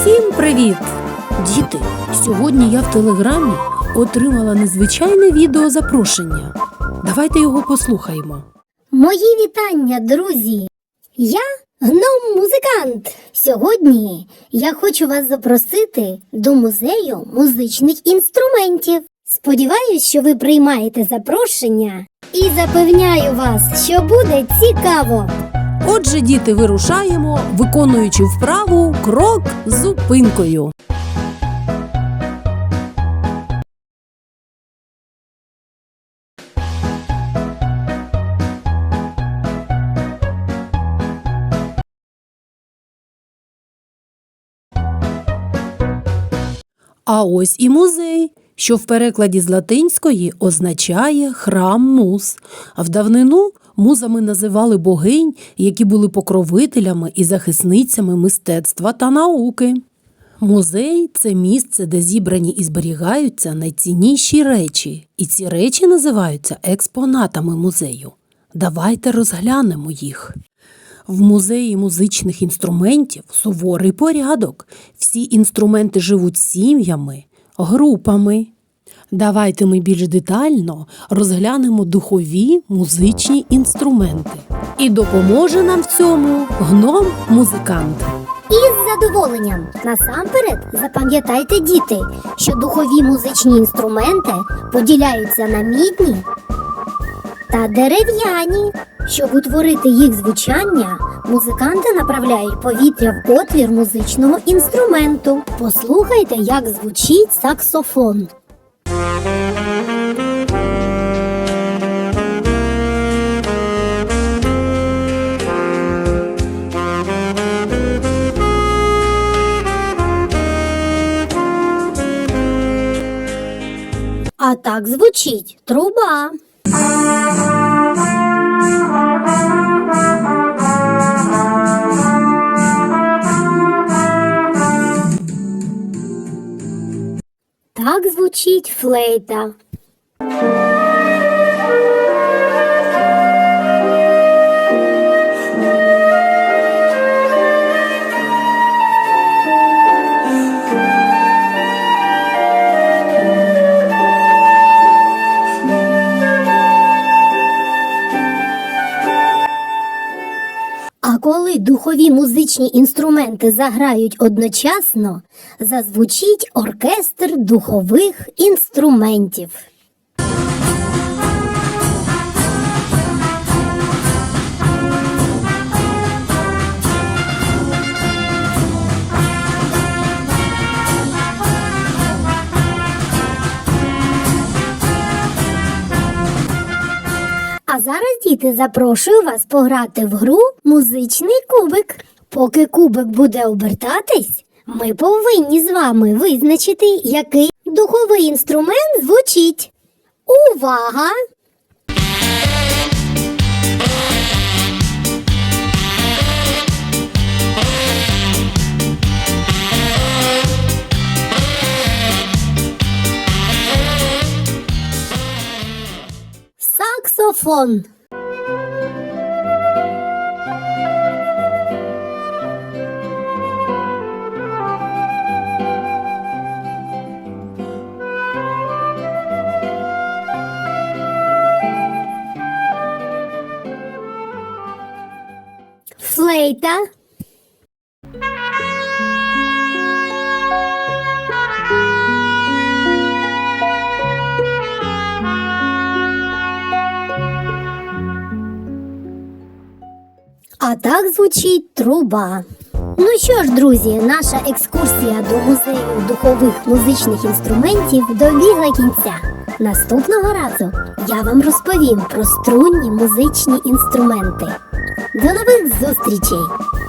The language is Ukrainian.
Усім привіт! Діти, сьогодні я в телеграмі отримала незвичайне відео запрошення. Давайте його послухаємо. Мої вітання, друзі! Я гном-музикант. Сьогодні я хочу вас запросити до музею музичних інструментів. Сподіваюсь, що ви приймаєте запрошення і запевняю вас, що буде цікаво. Отже, діти, вирушаємо, виконуючи вправу крок з зупинкою. А ось і музей, що в перекладі з латинської означає храм муз. А в давнину музами називали богинь, які були покровителями і захисницями мистецтва та науки. Музей це місце, де зібрані і зберігаються найцінніші речі, і ці речі називаються експонатами музею. Давайте розглянемо їх. В музеї музичних інструментів суворий порядок. Всі інструменти живуть сім'ями, групами. Давайте ми більш детально розглянемо духові музичні інструменти. І допоможе нам в цьому гном-музикант. Із задоволенням насамперед запам'ятайте, діти, що духові музичні інструменти поділяються на мідні та дерев'яні. Щоб утворити їх звучання, музиканти направляють повітря в отвір музичного інструменту. Послухайте, як звучить саксофон. А так звучить труба. Так звучить флейта. А коли духові музичні інструменти заграють одночасно, зазвучить оркестр духових інструментів. А зараз, діти, запрошую вас пограти в гру музичний кубик. Поки кубик буде обертатись, ми повинні з вами визначити, який духовий інструмент звучить. Увага! Саксофон. Флейта. А так звучить труба. Ну що ж, друзі, наша екскурсія до музею духових музичних інструментів добігла кінця. Наступного разу я вам розповім про струнні музичні інструменти. До нових зустрічей!